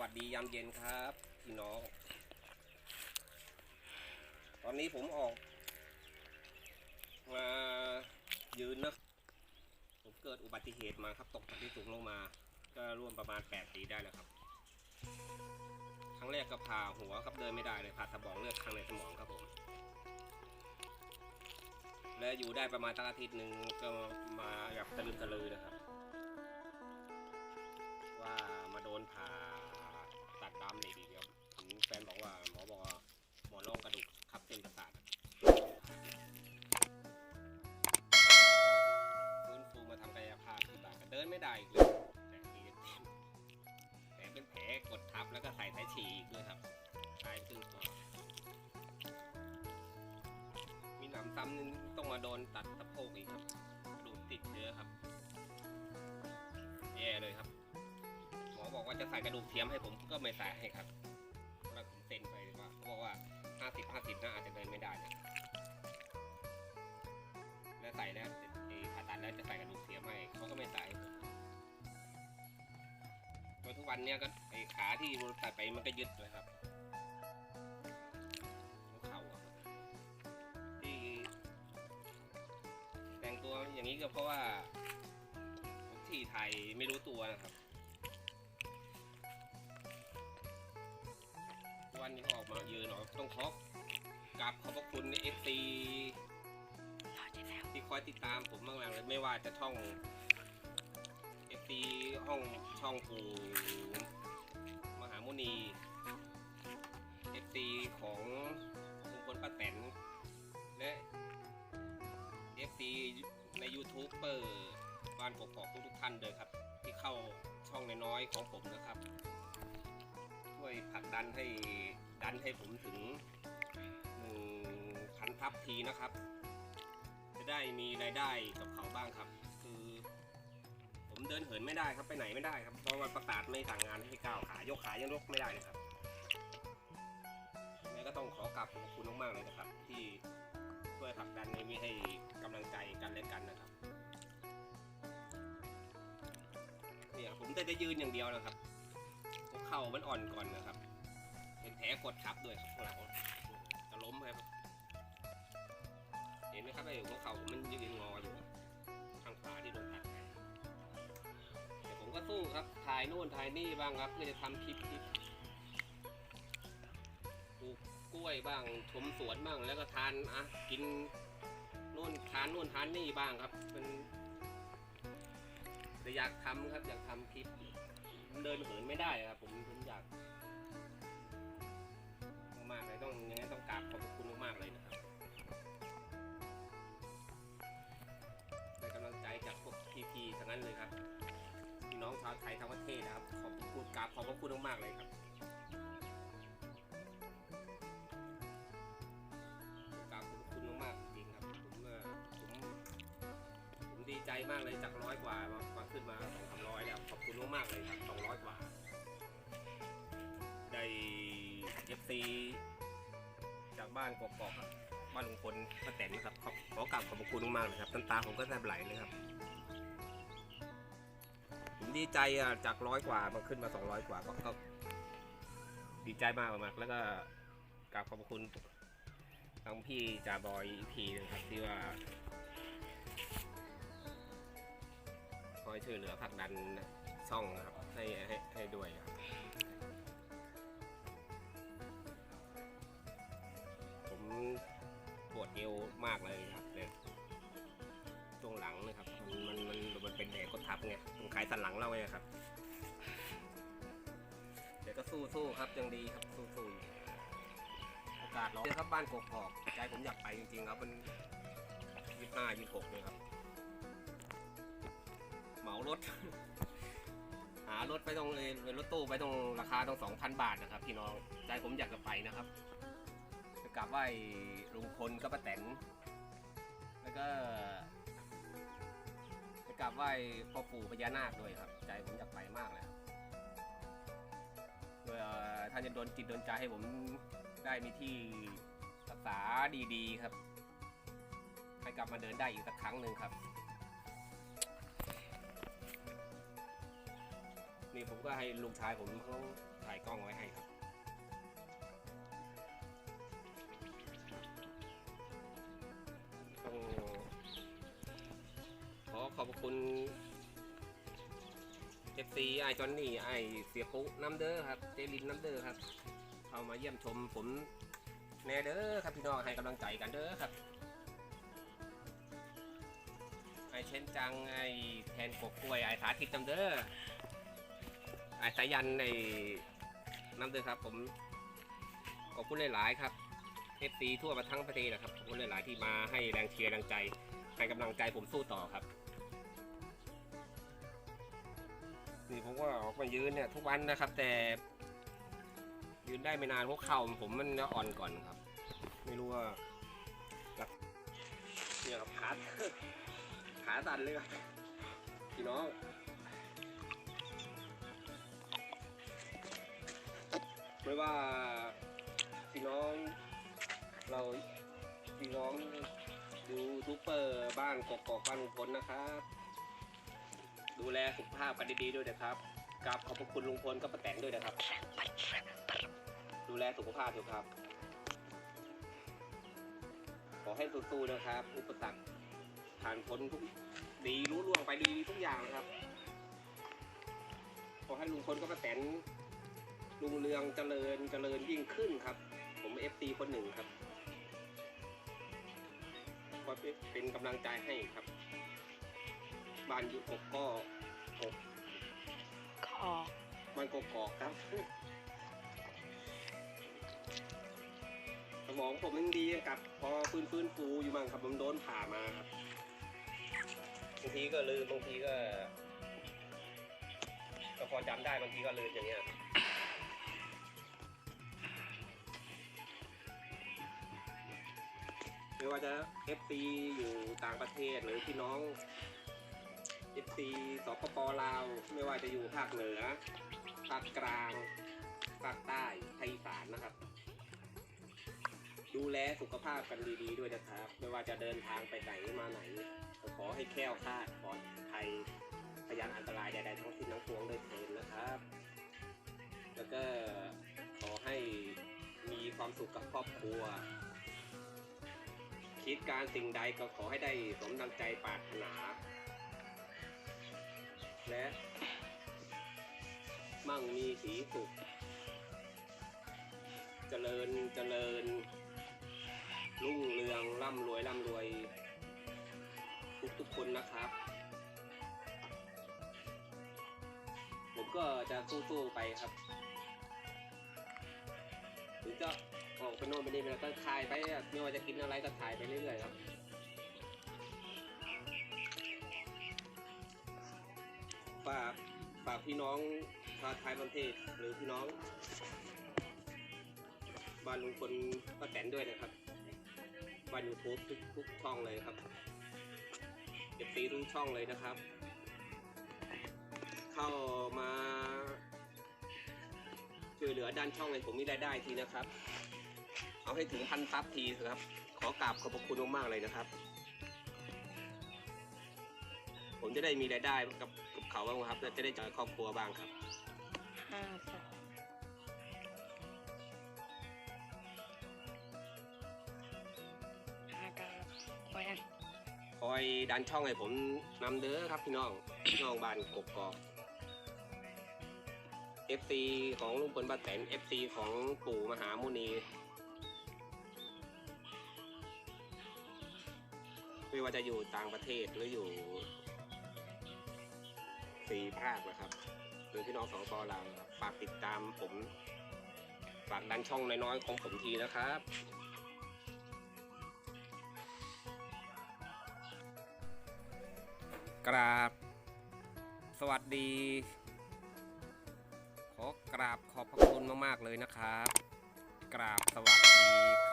วัสดียามเย็นครับพี่น้อง ตอนนี้ผมออก มายืนนะ ผมเกิดอุบัติเหตุมาครับ ตกจากที่สูงลงมา ก็ร่วมประมาณ8ปีได้แล้วครับ ครั้งแรกก็ผ่าหัวครับเดินไม่ได้เลยผ่าสมองเลือดข้างในสมองครับผม และอยู่ได้ประมาณตั้งอาทิตย์หนึ่งก็มาแบบตะลึมตะลือนะครับ ซ้ำนึงต้องมาโดนตัดสะโพกอีกครับดูกติดเชื้อครับ แย่เลยครับ หมอบอกว่าจะใส่กระดูกเทียมให้ผมก็ไม่ใส่ให้ครับแล้วผมเซ็นไปว่าเขาบอกว่า50 50น่าอาจจะเดินไม่ได้เลยแล้วใส่แล้วไอ้ผ่าตัดแล้วจะใส่กระดูกเทียมให้เขาก็ไม่ใส่จนทุกวันเนี้ยก็ไอ้ขาที่ใส่ไปมันก็ยึดเลยครับ อย่างนี้ก็เพราะว่าผมที่ไทยไม่รู้ตัวนะครับ วันนี้เขาออกมาเยืนออกต้องขอกราบขอบพระคุณในเอฟซีที่คอยติดตามผมมากเลยไม่ว่าจะช่องเอฟซีห้องช่องปู่มหามุนีเอฟซีของลุงพลป้าแตนและเอฟซี ใน YouTube เปอร์บ้านกอกๆทุกๆท่านเลยครับ ที่เข้าช่องน้อยๆของผมนะครับ ช่วยผลักดันให้ดันให้ผมถึงหนึ่งพันทับทีนะครับ จะได้มีรายได้กับเขาบ้างครับ คือ ผมเดินเหินไม่ได้ครับไปไหนไม่ได้ครับเพราะว่าประกาศไม่สั่งงานให้ก้าวขายกขายังยกไม่ได้เลยครับก็ต้องขอกราบขอบคุณมากๆเลยนะครับ ที่ช่วยผลักดันในมีให้ เนี่จะยืนอย่างเดียวนะครับเข่ามันอ่อนก่อนนะครับ เป็นแผลกดทับด้วยครับข้างหลังจะล้มครับ เห็นไหมครับไอ้หัวเข่ามันยืนงออยู่ข้างขวาที่โดนตัดแต่ผมก็สู้ครับ ถ่ายโน่นถ่ายนี่บ้างครับเพื่อจะทำคลิปคลิปปลูกกล้วยบ้างชมสวนบ้างแล้วก็ทานอะกินนู่นทานนู่นทานนี่บ้างครับ เป็น แต่อยากทำครับอยากทำคลิปเดินเหินไม่ได้ครับผมผมอยากมากๆเลยต้องยังไงต้องกราบขอบพระคุณมากๆเลยนะครับได้กำลังใจจากพวกพี่ๆทั้งนั้นเลยครับพี่น้องชาวไทยทั้งประเทศนะครับ ขอบคุณกราบขอบพระคุณมากๆเลยครับกราบขอบคุณมากๆจริงครับผมเอ่อผมผมดีใจมากเลยจากร้อยกว่ามา ขึ้นมาสองสามร้อยแล้วขอบคุณมากๆเลยครับสองร้อยกว่า ได้เอฟซีจากบ้านกอกๆครับบ้านลุงพลป้าแตนนะครับขอขอกราบขอบคุณมากๆเลยครับน้ำตาผมก็แทบไหลเลยครับผมดีใจอะจากร้อยกว่ามาขึ้นมาสองร้อยกว่าก็ก็ดีใจมากมากแล้วก็กราบขอบคุณทั้งพี่จ่าบอยอีกทีนะครับที่ว่า ช่วยเหลือผลักดันช่องนะครับให้ให้ให้ด้วยครับ ผมปวดเอวมากเลยครับเนี่ยช่วงหลังนะครับ มันมันมันมันเป็นแผลกดทับไงมันขายสันหลังเราไงครับเดี๋ยวก็สู้สู้ครับยังดีครับสู้สู้อยู่โอกาสรอครับบ้านกกอกใจผมอยากไปจริงๆครับมันยี่สิบห้ายี่สิบหกเลยครับ เหมารถ หารถไปตรงเลยเป็นรถตู้ไปตรงราคาต้องสองพันบาทนะครับพี่น้องใจผมอยากจะไปนะครับจะกลับไหว้ลุงพลกับป้าแตนแล้วก็จะกลับไหว้พ่อปู่พญานาคด้วยครับ ใจผมอยากไปมากเลยครับเพื่อท่านจะโดนจิตโดนใจให้ผมได้มีที่รักษาดีๆครับ ให้กลับมาเดินได้อีกสักครั้งหนึ่งครับ นี่ผมก็ให้ลูกชายผมเขาถ่ายกล้องไว้ให้ครับต้องขอขอบคุณ FC ไอจอนนี่ไอเสียปุ๊น้ำเด้อครับเจลินน้ำเด้อครับเข้ามาเยี่ยมชมผมแน่เด้อครับพี่น้องให้กำลังใจกันเด้อครับไอเช่นจังไอแทนกบกล้วยไอสาธิตน้ำเด้อ ไอสายันในน้ำเด้อครับ ผมขอบคุณหลายๆครับ FC ทั่วประทั้งประเทศนะครับขอบคุณหลายๆที่มาให้แรงเชียร์แรงใจให้กำลังใจผมสู้ต่อครับนี่ผมก็ออกมายืนเนี่ยทุกวันนะครับ แต่ ยืนได้ไม่นานเพราะเข่าผมมันอ่อนก่อนครับ ไม่รู้ว่าเนี่ยครับขาขาสั่นเลยครับพี่น้อง ไม่ว่าพี่น้องเราพี่น้องดูทูเปอร์บ้านกกอกบ้านลุงพลนะครับ ดูแลสุขภาพกันดีๆด้วยนะครับกราบขอบพระคุณลุงพลกับป้าแตนด้วยนะครับ ดูแลสุขภาพด้วยครับ ขอให้สู้ๆนะครับ อุปสรรคผ่านพ้นทุกดีรู้ล่วงไปดีทุกอย่างนะครับ ขอให้ลุงพลกับป้าแตน ลุงเรืองเจริญเจริญยิ่งขึ้นครับ ผมเอฟซีคนหนึ่งครับก็เป็นกำลังใจให้ครับ บ้านอยู่กกก็กกขอบ้านกกอกครับ สมองผมยังดีกับ พอฟื้นฟื้นฟูอยู่บ้างครับผมโดนผ่ามาครับบางทีก็ลืมบางทีก็ก็พอจำได้บางทีก็ลืมอย่างเงี้ย ไม่ว่าจะ FC อยู่ต่างประเทศหรือพี่น้อง FC สปปลาว ไม่ว่าจะอยู่ภาคเหนือ ภาคกลาง ภาคใต้ภาคอีสานนะครับ ดูแลสุขภาพกันดีๆด้วยนะครับ ไม่ว่าจะเดินทางไปไหนมาไหน ขอให้แคล้วคลาดปลอดภัยพยานอันตรายใดๆทั้งสิ้นทั้งปวงด้วยเถิดนะครับ แล้วก็ขอให้มีความสุขกับครอบครัว คิดการสิ่งใดก็ขอให้ได้สมดังใจปรารถนา และมั่งมีสีสุข เจริญเจริญ รุ่งเรืองร่ำรวยร่ำรวย ทุกทุกคนนะครับ ผมก็จะสู้ๆไปครับถึงจะ ออกไปโน่นไปนี่ไปแล้วก็ถ่ายไปอะไม่ว่าจะกินอะไรก็ถ่ายไปเรื่อยๆครับฝากฝากพี่น้องชาวไทยประเทศหรือพี่น้องบ้านลุงพลป้าแตนด้วยนะครับบ้านยูทูบทุกทุกช่องเลยครับเอฟซีทุกช่องเลยนะครับ เข้ามาช่วยเหลือด้านช่องให้ผมมีรายได้ทีนะครับ เอาให้ถึงพันซับทีเถอะครับ ขอกราบขอบพระคุณมากๆเลยนะครับ ผมจะได้มีรายได้กับกับเขาบ้างครับและจะได้จ่ายครอบครัวบ้างครับห้าสองห้าเก้าพอยังคอยดันช่องให้ผมนำเด้อครับพี่น้อง พี่น้องบ้านกกอก FC ของลุงพลป้าแตน FC ของปู่มหามุนี ไม่ว่าจะอยู่ต่างประเทศหรืออยู่สี่ภาคนะครับ หรือพี่น้องสองปอลาวฝากติดตามผมฝากดันช่องน้อยๆของผมทีนะครับ กราบ สวัสดี ขอกราบขอบพระคุณมากๆเลยนะครับ กราบสวัสดีค